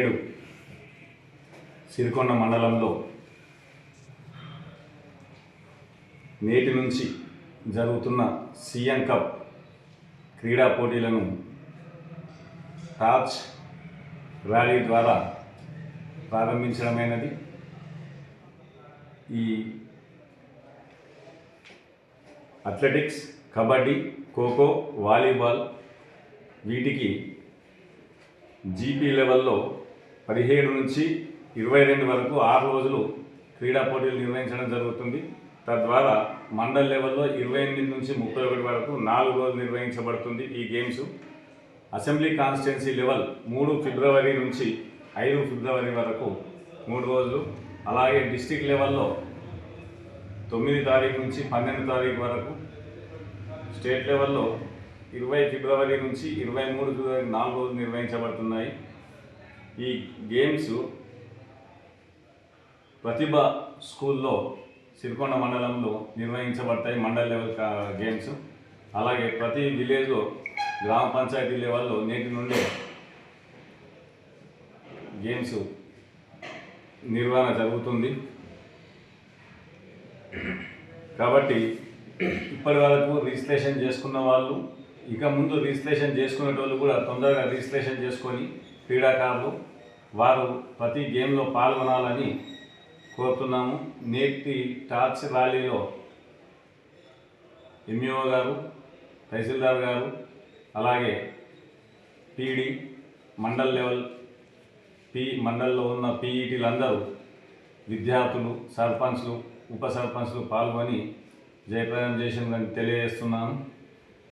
నేడు సిరికొండ మండలంలో నేటి నుంచి జరుగుతున్న సీఎం కప్ క్రీడా పోటీలను టార్చ్ ర్యాలీ ద్వారా ప్రారంభించడమైనది. ఈ అథ్లెటిక్స్ కబడ్డీ ఖోఖో వాలీబాల్ వీటికి జీపీ లెవెల్లో పదిహేడు నుంచి ఇరవై రెండు వరకు ఆరు రోజులు క్రీడా పోటీలు నిర్వహించడం జరుగుతుంది. తద్వారా మండల్ లెవెల్లో ఇరవై ఎనిమిది నుంచి ముప్పై ఒకటి వరకు నాలుగు రోజులు నిర్వహించబడుతుంది ఈ గేమ్స్. అసెంబ్లీ కాన్స్టిట్యున్సీ లెవెల్ మూడు ఫిబ్రవరి నుంచి ఐదు ఫిబ్రవరి వరకు మూడు రోజులు. అలాగే డిస్టిక్ లెవెల్లో తొమ్మిది తారీఖు నుంచి పన్నెండు తారీఖు వరకు. స్టేట్ లెవెల్లో ఇరవై ఫిబ్రవరి నుంచి ఇరవై మూడు ఫిబ్రవరి నాలుగు రోజులు నిర్వహించబడుతున్నాయి. ఈ గేమ్స్ ప్రతిభ స్కూల్లో సిరికొండ మండలంలో నిర్వహించబడతాయి మండల లెవెల్ గేమ్స్ అలాగే ప్రతి విలేజ్లో గ్రామ పంచాయతీ లెవెల్లో నేటి నుండే గేమ్స్ నిర్వహణ జరుగుతుంది. కాబట్టి ఇప్పటి వరకు రిజిస్ట్రేషన్ చేసుకున్న వాళ్ళు ఇక ముందు రిజిస్ట్రేషన్ చేసుకునేటోళ్ళు కూడా తొందరగా రిజిస్ట్రేషన్ చేసుకొని క్రీడాకారులు వారు ప్రతి గేమ్లో పాల్గొనాలని కోరుతున్నాము. నేటి టార్చ్ ర్యాలీలో ఎంఈఓ గారు తహసీల్దార్ గారు అలాగే పీడి మండల్ లెవెల్ పి మండల్లో ఉన్న పీఈటీలందరూ విద్యార్థులు సర్పంచ్లు ఉప సర్పంచ్లు పాల్గొని జయప్రదం చేసిందని తెలియజేస్తున్నాను